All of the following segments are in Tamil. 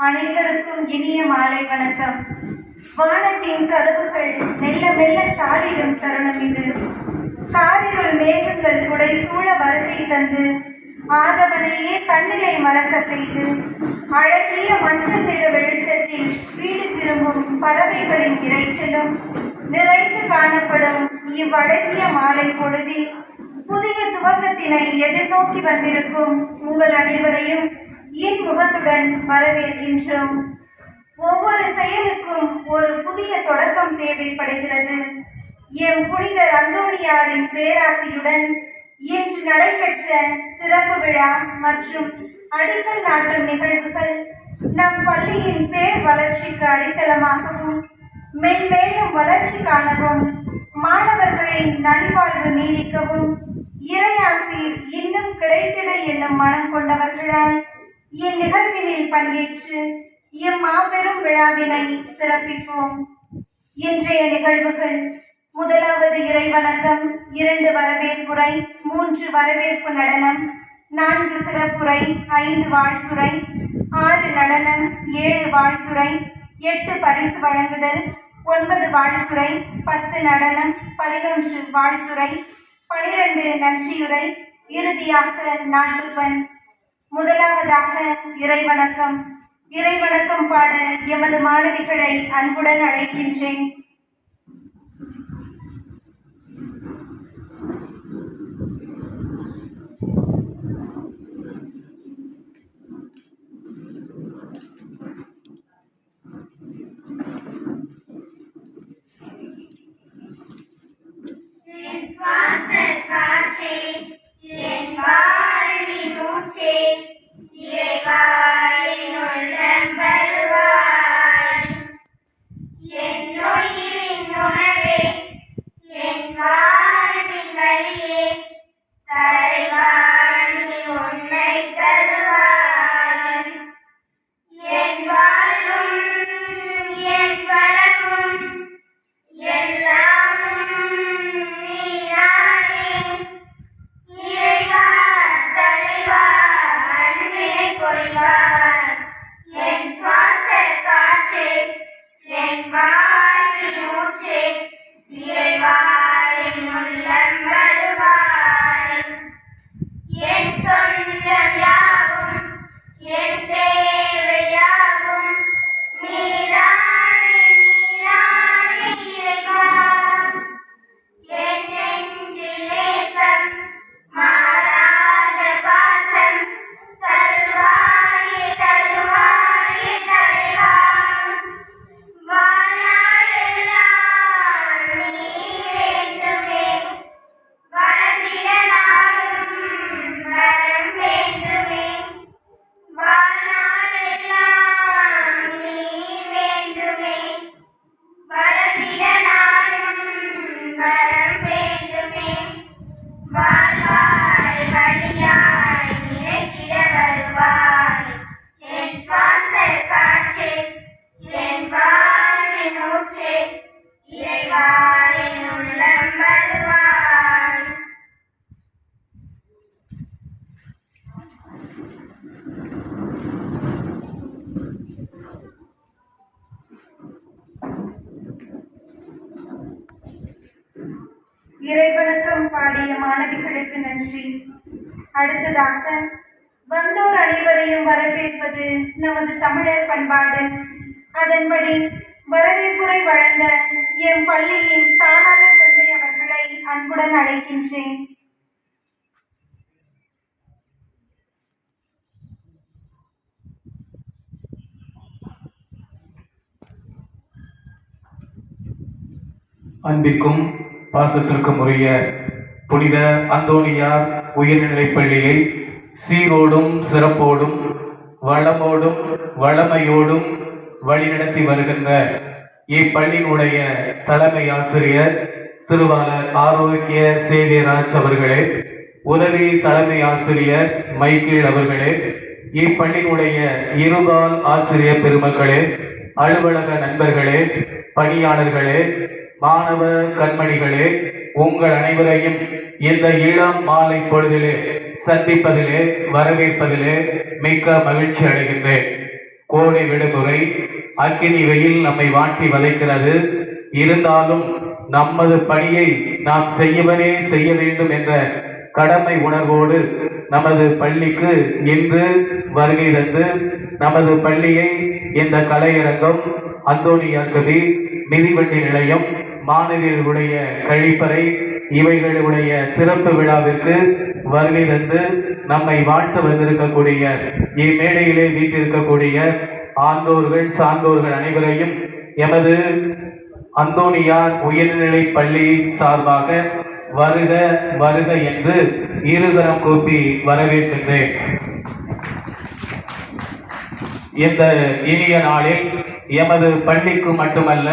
அனைவருக்கும் இனிய மாலை வணக்கம். வானத்தின் கதவுகள் மெல்ல மெல்ல தாளிடும் தருணம் இது. காரிருள் மேகங்கள் உடை சூழ வருகை தந்து ஆதவனையே தன்னிலை மறக்க செய்து அழகிய மஞ்சள் நிற வெளிச்சத்தில் வீடு திரும்பும் பறவைகளின் இறைச்சலும் நிறைந்து காணப்படும் இவ்வழகிய மாலை பொழுதில் புதிய துவக்கத்தினை எதிர்நோக்கி வந்திருக்கும் உங்கள் அனைவரையும் என் முகத்துடன் வரவேற்கின்றோம். ஒவ்வொரு செயலுக்கும் ஒரு புதிய தொடக்கம் தேவைப்படுகிறது. எம் புனிதர் அந்தோணியாரின் பேராசியுடன் இன்று நடைபெற்ற சிறப்பு விழா மற்றும் அடிக்கல் நாட்டும் நிகழ்வுகள் நம் பள்ளியின் பேர் வளர்ச்சிக்கு அடித்தளமாகவும் மென்மேலும் வளர்ச்சி காணவும் மாணவர்களின் நல்வாழ்வு நீடிக்கவும் இறையாசி இன்னும் கிடைத்திட என்னும் மனம் கொண்டவர்களால் இந்நிகழ்வினில் பங்கேற்று இம்மாபெரும் விழாவினை சிறப்பிப்போம். இன்றைய நிகழ்வுகள் முதலாவது இறைவணக்கம் இரண்டு வரவேற்புரை மூன்று வரவேற்பு நடனம் நான்கு சிறப்புரை ஐந்து வாழ்த்துரை ஆறு நடனம் ஏழு வாழ்த்துரை எட்டு பரிசு வழங்குதல் ஒன்பது வாழ்த்துரை பத்து நடனம் பதினொன்று வாழ்த்துரை பனிரெண்டு நன்றியுரை. இறுதியாக நாட்டுப்பன் முதலாவதாக இறைவணக்கம். இறைவணக்கம் பாட எமது மாணவிகளை அன்புடன் அழைக்கின்றேன். அடுத்ததாக வந்தோர் அனைவரையும் வரவேற்பது நமது தமிழர் பண்பாடு. அதன்படி வரவேற்புரை வழங்க என் பள்ளியின் தானாளர் தந்தை அவர்களை அன்புடன் அழைக்கின்றேன். அன்பிற்கும் பாசத்திற்கும் உரிய புனித அந்தோனியார் உயர்நிலைப் பள்ளியை சீரோடும் சிறப்போடும் வளமோடும் வளமையோடும் வழிநடத்தி வருகின்ற இப்பள்ளியினுடைய தலைமை ஆசிரியர் திருவாளர் ஆரோக்கிய சேவியராஜ் அவர்களே உதவி தலைமை ஆசிரியர் மைக்கேல் அவர்களே இப்பள்ளியினுடைய இருபால் ஆசிரியர் பெருமக்களே அலுவலக நண்பர்களே பணியாளர்களே மாணவ கண்மணிகளே உங்கள் அனைவரையும் இந்த இளம் மாலை பொழுதிலே சந்திப்பதிலே வரவேற்பதிலே மிக்க மகிழ்ச்சி அடைகின்றேன். கோடை விடுமுறை அக்கினி வெயில் நம்மை வாட்டி வதைக்கிறது. இருந்தாலும் நமது பணியை நாம் செய்யவனே செய்ய வேண்டும் என்ற கடமை உணர்வோடு நமது பள்ளிக்கு இன்று வருகை தந்து நமது பள்ளியை இந்த கலையரங்கம் அந்தோனியார் கவி மிதிவண்டி நிலையம் மாணவியர்களுடைய கழிப்பறை இவைகளுடைய திறப்பு விழாவிற்கு வருகை தந்து நம்மை வாழ்த்து வந்திருக்கக்கூடிய இம்மேடையிலே வீட்டிருக்கக்கூடிய ஆண்டோர்கள் சான்றோர்கள் அனைவரையும் எமது அந்தோனியார் உயர்நிலை பள்ளி சார்பாக வருக வருக என்று இருதரம் கூப்பி வரவேற்கின்றேன். இந்த இனிய நாளில் எமது பள்ளிக்கு மட்டுமல்ல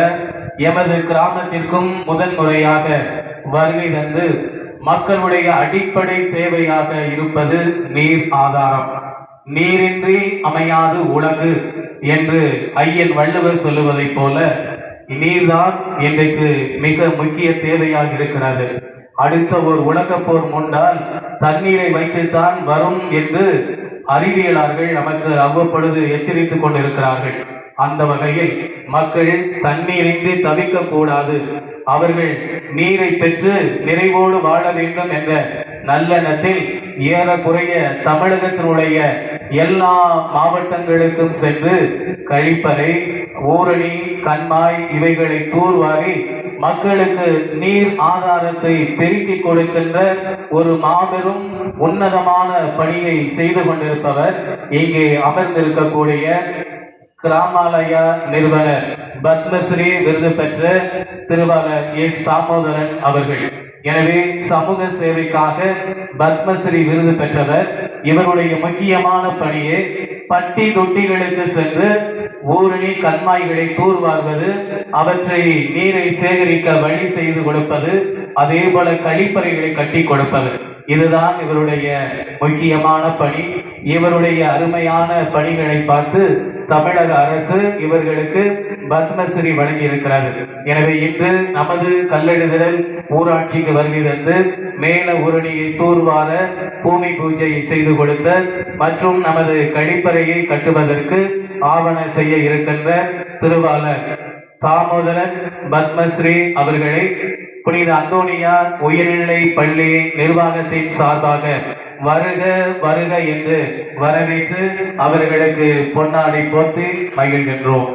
எமது கிராமத்திற்கும் முதல் முறையாக வருகை தந்து மக்களுடைய அடிப்படை தேவையாக இருப்பது நீர் ஆதாரம். நீரின்றி அமையாது உலகு என்று ஐயன் வள்ளுவர் சொல்லுவதைப் போல நீர்தான் இன்றைக்கு மிக முக்கிய தேவையாக இருக்கிறது. அடுத்த ஒரு உலகப் போர் முன்னால் தண்ணீரை வைத்துத்தான் வரும் என்று அறிவியலாளர்கள் நமக்கு அவ்வப்பொழுது எச்சரித்துக் கொண்டிருக்கிறார்கள். அந்த வகையில் மக்கள் தண்ணீரின்றி தவிக்க கூடாது அவர்கள் நீரை பெற்று நிறைவோடு வாழ வேண்டும் என்ற நல்லெண்ணத்தில் ஏறக்குறைய தமிழகத்தினுடைய எல்லா மாவட்டங்களுக்கும் சென்று கழிப்பறை ஊரணி கண்மாய் இவைகளை தூர்வாரி மக்களுக்கு நீர் ஆதாரத்தை பெருக்கிக் கொடுக்கின்ற ஒரு மாபெரும் உன்னதமான பணியை செய்து கொண்டிருப்பவர் இங்கே அமர்ந்திருக்கக்கூடிய கிராமாலயா நிறுவனர் பத்மஸ்ரீ விருது பெற்ற திருவாளர் எஸ் தாமோதரன் அவர்கள். எனவே சமூக சேவைக்காக பத்மஸ்ரீ விருது பெற்றவர். இவருடைய முக்கியமான பணியே பட்டி தொட்டிகளுக்கு சென்று ஊரணி கண்மாய்களை தூர்வார்வது அவற்றை நீரை சேகரிக்க வழி செய்து கொடுப்பது அதே போல கழிப்பறைகளை கட்டி கொடுப்பது. இதுதான் இவருடைய முக்கியமான பணி. இவருடைய அருமையான பணிகளை பார்த்து தமிழக அரசு இவர்களுக்கு பத்மஸ்ரீ வழங்கி இருக்கிறார் எனவே இன்று நமது கல்லெடுதல் ஊராட்சிக்கு வருகை தந்து மேல உருணியை தூர்வார பூமி பூஜை செய்து கொடுத்த மற்றும் நமது கழிப்பறையை கட்டுவதற்கு ஆவண செய்ய இருக்கின்ற திருவாளர் தாமோதரன் பத்மஸ்ரீ அவர்களை புனித அந்தோனியார் உயர்நிலை பள்ளி நிர்வாகத்தின் சார்பாக வருக வருக என்று வரவேற்று அவர்களுக்கு பொன்னாடி போத்து மகிழ்கின்றோம்.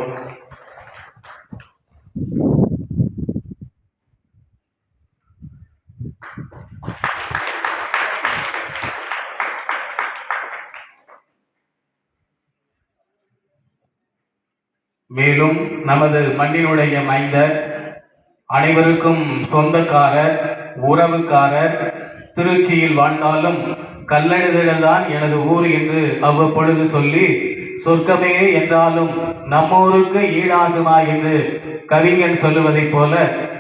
மேலும் நமது மண்ணினுடைய மைந்தர் அனைவருக்கும் சொந்தக்காரர் உறவுக்காரர் திருச்சியில் வாழ்ந்தாலும் கல்லெழுதில்தான் எனது ஊர் என்று அவ்வப்பொழுது சொல்லி சொர்க்கமே என்றாலும் நம்மூருக்கு ஈடாகுமா என்று கவிஞன் சொல்லுவதைப் போல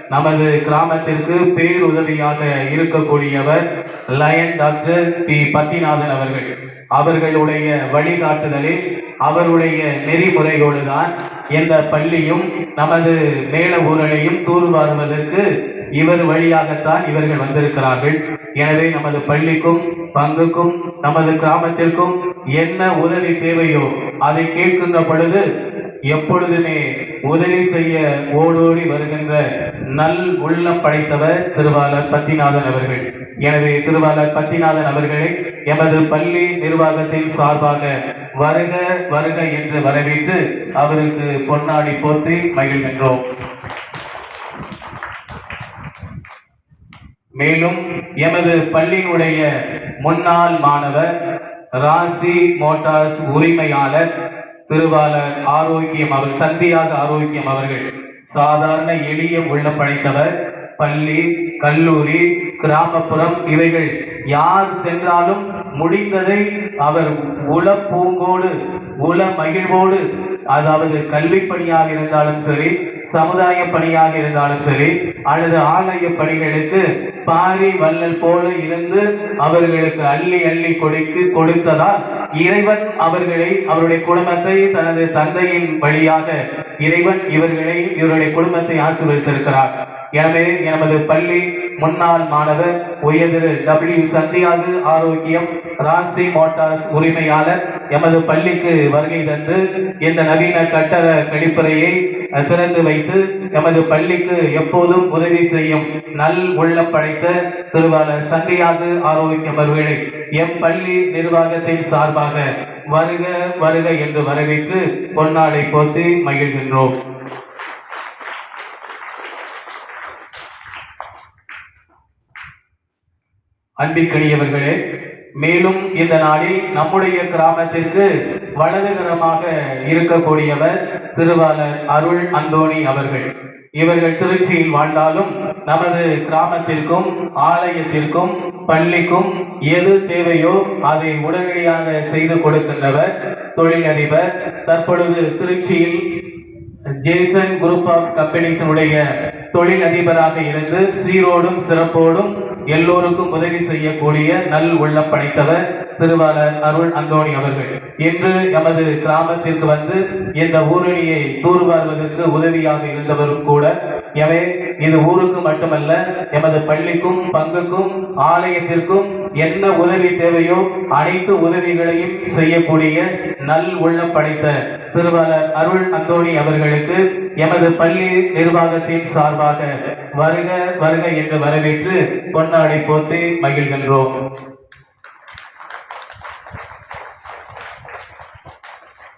நமது கிராமத்திற்கு பேருதவியாக இருக்கக்கூடியவர் லயன் டாக்டர் பி. பத்திநாதன் அவர்கள். அவர்களுடைய வழிகாட்டுதலில் அவருடைய நெறிமுறையோடு தான் இந்த பள்ளியும் நமது மேல ஊரலையும் தூர்வாருவதற்கு இவர் வழியாகத்தான் இவர்கள் வந்திருக்கிறார்கள். எனவே நமது பள்ளிக்கும் பங்குக்கும் நமது கிராமத்திற்கும் என்ன உதவி தேவையோ அதை கேட்கின்ற பொழுது எப்பொழுதுமே உதவி செய்ய ஓடோடி வருகின்ற நல் உள்ளம் படைத்தவர் திருவாளர் பத்திநாதன் அவர்கள். எனவே திருவாளர் பத்திநாதன் அவர்களை எமது பள்ளி நிர்வாகத்தின் சார்பாக வருக வருக என்று வரவேற்று அவருக்கு பொன்னாடி போர்த்தி மகிழ்கின்றோம். மேலும் எமது பள்ளியினுடைய முன்னாள் மாணவர் ராசி மோட்டார்ஸ் உரிமையாளர் திருவாளர் ஆரோக்கியம் அவர் சந்தியாக ஆரோக்கியம் அவர்கள் சாதாரண எளிய உள்ள படைத்தவர் பள்ளி கல்லூரி கிராமப்புறம் இவைகள் யார் சென்றாலும் முடிந்ததை அவர் உள பூங்கோடு உள மகிழ்வோடு அதாவது கல்வி பணியாக இருந்தாலும் சரி சமுதாய பணியாக இருந்தாலும் சரி அல்லது ஆலய பணிகளுக்கு பாரி வள்ளல் போல இருந்து அவர்களுக்கு அள்ளி அள்ளி கொடுக்கு கொடுத்ததால் இறைவன் அவர்களை அவருடைய குடும்பத்தை தனது தந்தையின் வழியாக இறைவன் இவர்களை இவருடைய குடும்பத்தை ஆசீர்வதித்திருக்கிறார். எனவே எனது பள்ளி முன்னாள் மாணவர் உயர்திரு டபிள்யூ சந்தியாது ஆரோக்கியம் ராசி மோட்டார்ஸ் உரிமையாளர் எமது பள்ளிக்கு வருகை தந்து இந்த நவீன கட்டட கழிப்பறையை திறந்து வைத்து எமது பள்ளிக்கு எப்போதும் உதவி செய்யும் நல் உள்ளம் படைத்த திருவாளர் சந்தியாது ஆரோக்கியம் அவர்களை எம் பள்ளி நிர்வாகத்தின் சார்பாக வருக வருக என்று வரவேற்று பொன்னாடை போத்து மகிழ்கின்றோம். அன்பிற்கணியவர்களே மேலும் இந்த நாளில் நம்முடைய கிராமத்திற்கு வலதுகரமாக இருக்கக்கூடியவர் திருவாளர் அருள் அந்தோணி அவர்கள். இவர்கள் திருச்சியில் வாழ்ந்தாலும் நமது கிராமத்திற்கும் ஆலயத்திற்கும் பள்ளிக்கும் எது தேவையோ அதை உடனடியாக செய்து கொடுக்கின்றவர் தொழிலதிபர். தற்பொழுது திருச்சியில் ஜேசன் குரூப் ஆஃப் கம்பெனிஸினுடைய தொழில் அதிபராக இருந்து சீரோடும் சிறப்போடும் எல்லோருக்கும் உதவி செய்யக்கூடிய நல் உள்ள படைத்தவர் திருவாளர் அருள் அந்தோணி அவர்கள். இன்று நமது கிராமத்திற்கு வந்து இந்த ஊரணியை தூர்வாருவதற்கு உதவியாக இருந்தவரும் கூட எனவே இது ஊருக்கு மட்டுமல்ல எமது பள்ளிக்கும் பங்குக்கும் ஆலயத்திற்கும் என்ன உதவி தேவையோ அனைத்து உதவிகளையும் செய்யக்கூடிய நல் உள்ளம் படைத்த திருவாளர் அருள் அந்தோணி அவர்களுக்கு எமது பள்ளி நிர்வாகத்தின் சார்பாக வருக வருக என்று வரவேற்று பொன்னாடை போத்து மகிழ்கின்றோம்.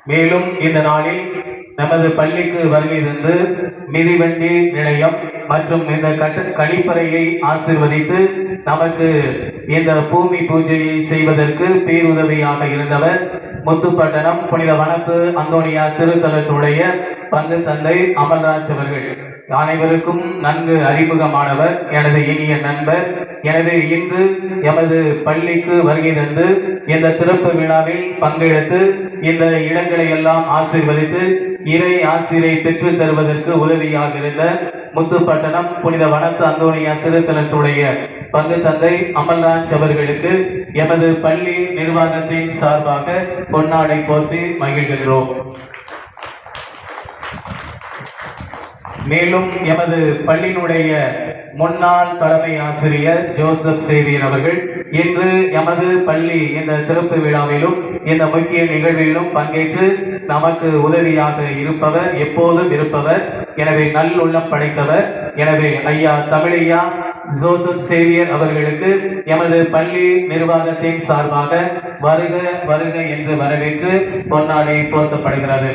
மேலும் இந்த நாளில் நமது பள்ளிக்கு வருகை தந்து மிதிவண்டி நிலையம் மற்றும் இந்த கட்ட கழிப்பறையை ஆசிர்வதித்து நமக்கு இந்த பூமி பூஜையை செய்வதற்கு பேருதவியாக இருந்தவர் முத்துப்பட்டணம் புனித வனத்து அந்தோனியா திருத்தலத்துடைய பங்கு தந்தை அமல்ராஜ் அவர்கள். அனைவருக்கும் நன்கு அறிமுகமானவர் எனது இனிய நண்பர். எனவே இன்று எமது பள்ளிக்கு வருகை தந்து இந்த திறப்பு விழாவில் பங்கெடுத்து இந்த இடங்களை எல்லாம் ஆசீர்வதித்து இறை ஆசிரியை பெற்று தருவதற்கு உதவியாக இருந்த முத்துப்பட்டணம் புனித வனத்து அந்தோனியா திருத்தலத்துடைய பங்கு தந்தை அமல்ராஜ் அவர்களுக்கு எமது பள்ளி நிர்வாகத்தின் சார்பாக பொன்னாடை போர்த்தி மகிழ்கின்றோம். மேலும் எமது பள்ளியினுடைய முன்னாள் தலைமை ஆசிரியர் ஜோசப் சேவியர் அவர்கள் இன்று எமது பள்ளி இந்த திறப்பு விழாவிலும் இந்த முக்கிய நிகழ்விலும் பங்கேற்று நமக்கு உதவியாக இருப்பவர் எப்போதும் இருப்பவர். எனவே நல்லுள்ளம் படைத்தவர். எனவே ஐயா தமிழையா ஜோசப் சேவியர் அவர்களுக்கு எமது பள்ளி நிர்வாகத்தின் சார்பாக வருக வருக என்று வரவேற்று பொன்னாடை போர்த்தப்படுகிறது.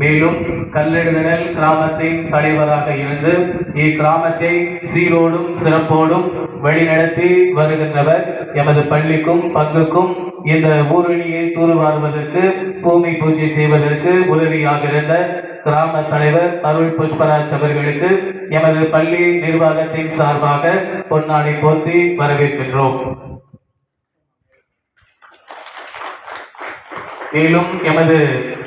மேலும் கல்லெடுதல் கிராமத்தின் தலைவராக இருந்து இக்கிராமத்தை சீரோடும் சிறப்போடும் வழிநடத்தி வருகின்றவர். எமது பள்ளிக்கும் பங்குக்கும் இந்த ஊரணியை தூர்வாருவதற்கு பூமி பூஜை செய்வதற்கு உதவியாக இருந்த கிராம தலைவர் அருள் புஷ்பராஜ் அவர்களுக்கு எமது பள்ளி நிர்வாகத்தின் சார்பாக பொன்னாடை போர்த்தி வரவேற்கின்றோம். மேலும் எமது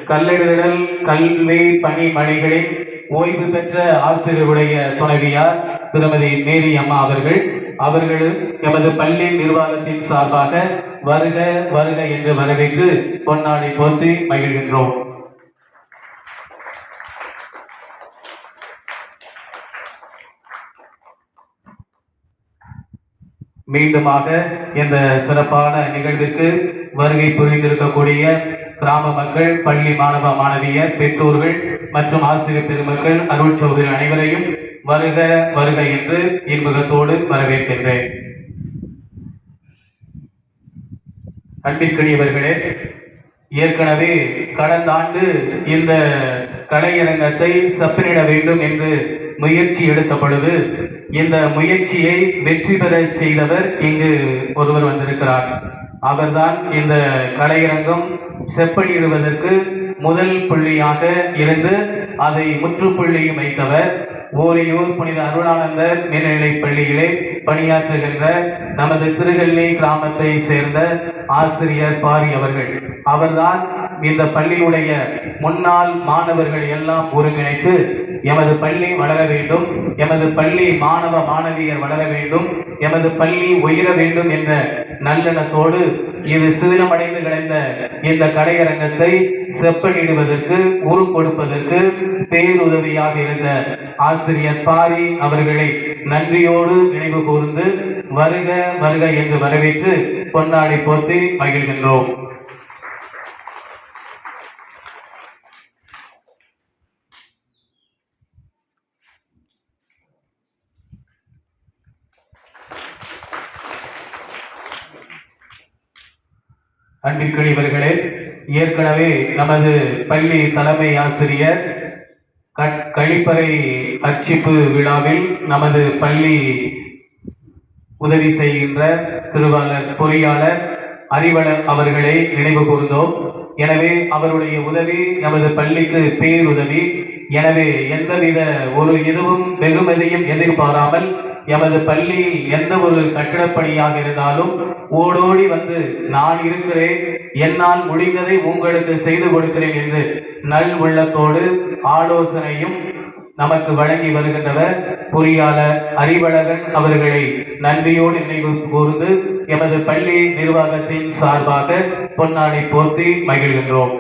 கல்லெடுதல் கல்வி பணி மணிகளின் ஓய்வு பெற்ற ஆசிரியருடைய துணைவியார் திருமதி மேரி அம்மா அவர்கள் அவர்களும் எமது பள்ளி நிர்வாகத்தின் சார்பாக வருக வருக என்று வரவேற்று பொன்னாடை போர்த்தி மகிழ்கின்றோம். மீண்டுமாக இந்த சிறப்பான நிகழ்விற்கு வருகை புரிந்திருக்கக்கூடிய கிராம மக்கள் பள்ளி மாணவ மாணவியர் பெற்றோர்கள் மற்றும் ஆசிரியர் பெருமக்கள் அருள் சௌதரி அனைவரையும் வருக வருக என்று இன்முகத்தோடு வரவேற்கின்றேன். அன்பிற்கினியவர்களே ஏற்கனவே கடந்த ஆண்டு இந்த கலையரங்கத்தை செப்பனிட வேண்டும் என்று முயற்சி எடுத்த பொழுது இந்த முயற்சியை வெற்றி பெற செய்தவர் இங்கு ஒருவர் வந்திருக்கிறார். அவர்தான் இந்த கலையரங்கம் செப்பனிடுவதற்கு முதல் புள்ளியாக இருந்து அதை முற்றுப்புள்ளியும் வைத்தவர். ஓரியூர் புனித அருளானந்தர் மேல்நிலைப் பள்ளியிலே பணியாற்றுகின்ற நமது திருகல்லி கிராமத்தை சேர்ந்த ஆசிரியர் பாரி அவர்கள். அவர்தான் இந்த பள்ளியுடைய முன்னாள் மாணவர்கள் எல்லாம் ஒருங்கிணைத்து எமது பள்ளி வளர வேண்டும் எமது பள்ளி மாணவ மாணவியர் வளர வேண்டும் எமது பள்ளி உயர வேண்டும் என்ற நல்லெண்ணத்தோடு இது சிதிலமடைந்து கிடந்த இந்த கடையரங்கத்தை செப்பனிடுவதற்கு உரு கொடுப்பதற்கு பேருதவியாக இருந்த ஆசிரியர் பாரி அவர்களை நன்றியோடு நினைவு கூர்ந்து வருக வருக என்று வரவேற்று கொண்டாடி போத்தி மகிழ்கின்றோம். அன்பிற்குரியவர்களே ஏற்கனவே நமது பள்ளி தலைமை ஆசிரியர் கட்- கழிப்பறை அர்ச்சிப்பு விழாவில் நமது பள்ளி உதவி செய்கின்ற திருவாளர் பொறியாளர் அறிவலர் அவர்களை நினைவு கூர்ந்தோம். எனவே அவருடைய உதவி நமது பள்ளிக்கு பேருதவி. எனவே எந்தவித ஒரு எதுவும் வெகுமதியும் எதிர்பாராமல் எமது பள்ளியில் எந்த ஒரு கட்டிடப்பணியாக இருந்தாலும் ஓடோடி வந்து நான் இருக்கிறேன் என்னால் முடிந்ததை உங்களுக்கு செய்து கொடுக்கிறேன் என்று நல் உள்ளத்தோடு ஆலோசனையும் நமக்கு வழங்கி வருகின்றவர் பொறியாளர் அறிவழகன் அவர்களை நன்றியோடு நினைவு கூர்ந்து எமது பள்ளி நிர்வாகத்தின் சார்பாக பொன்னாடை போர்த்தி மகிழ்கின்றோம்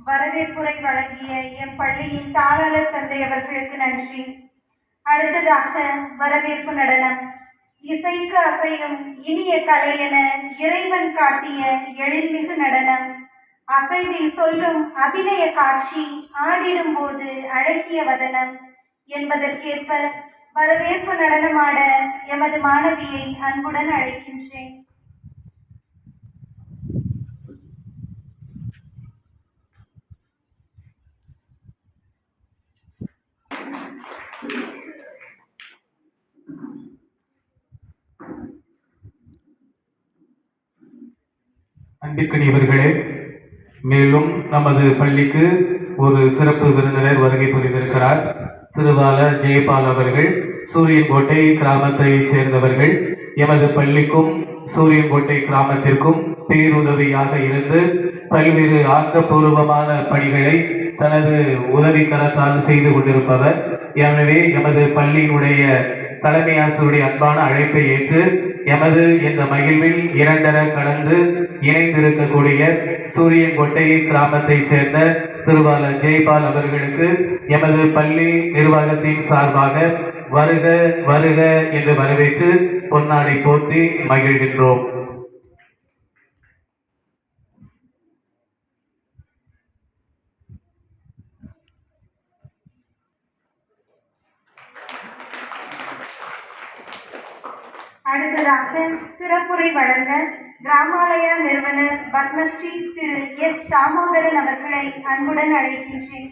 வரவேற்புரை வழங்கிய எம் பள்ளியின் தாளாளர் தந்தை அவர்களுக்கு நன்றி அடுத்ததாக வரவேற்பு நடனம். இசைக்கு அசையும் இனிய கலை என இறைவன் காட்டிய எழில்மிகு நடனம். அசைவில் சொல்லும் அபிநய காட்சி ஆடிடும் போது அழகிய வதனம். என்பதற்கேற்ப வரவேற்பு நடனமாட எமது மாணவியை அன்புடன் அழைக்கின்றேன். அன்பிற்கணியவர்களே மேலும் நமது பள்ளிக்கு ஒரு சிறப்பு விருந்தினர் வருகை புரிந்திருக்கிறார். திருவால ஜெயபால் அவர்கள் சூரியன்கோட்டை கிராமத்தை சேர்ந்தவர்கள். எமது பள்ளிக்கும் சூரியன்கோட்டை கிராமத்திற்கும் பேருதவியாக இருந்து பல்வேறு ஆக்கப்பூர்வமான பணிகளை தனது உதவி கரத்தால் செய்து கொண்டிருப்பவர். எனவே எமது பள்ளியினுடைய தலைமை ஆசிரியருடைய அன்பான அழைப்பை ஏற்று எமது இந்த மகிழ்வில் இரண்டர கலந்து இணைந்திருக்கக்கூடிய சூரியன்கோட்டை கிராமத்தை சேர்ந்த திருவாளர் ஜெய்பால் அவர்களுக்கு எமது பள்ளி நிர்வாகத்தின் சார்பாக வருக வருக என்று வரவேற்று பொன்னாடை போர்த்தி மகிழ்கின்றோம். அடுத்ததாக சிறப்புரை வழங்க கிராமாலயா நிறுவனர் பத்மஸ்ரீ திரு எஸ் தாமோதரன் அவர்களை அன்புடன் அழைக்கின்றேன்.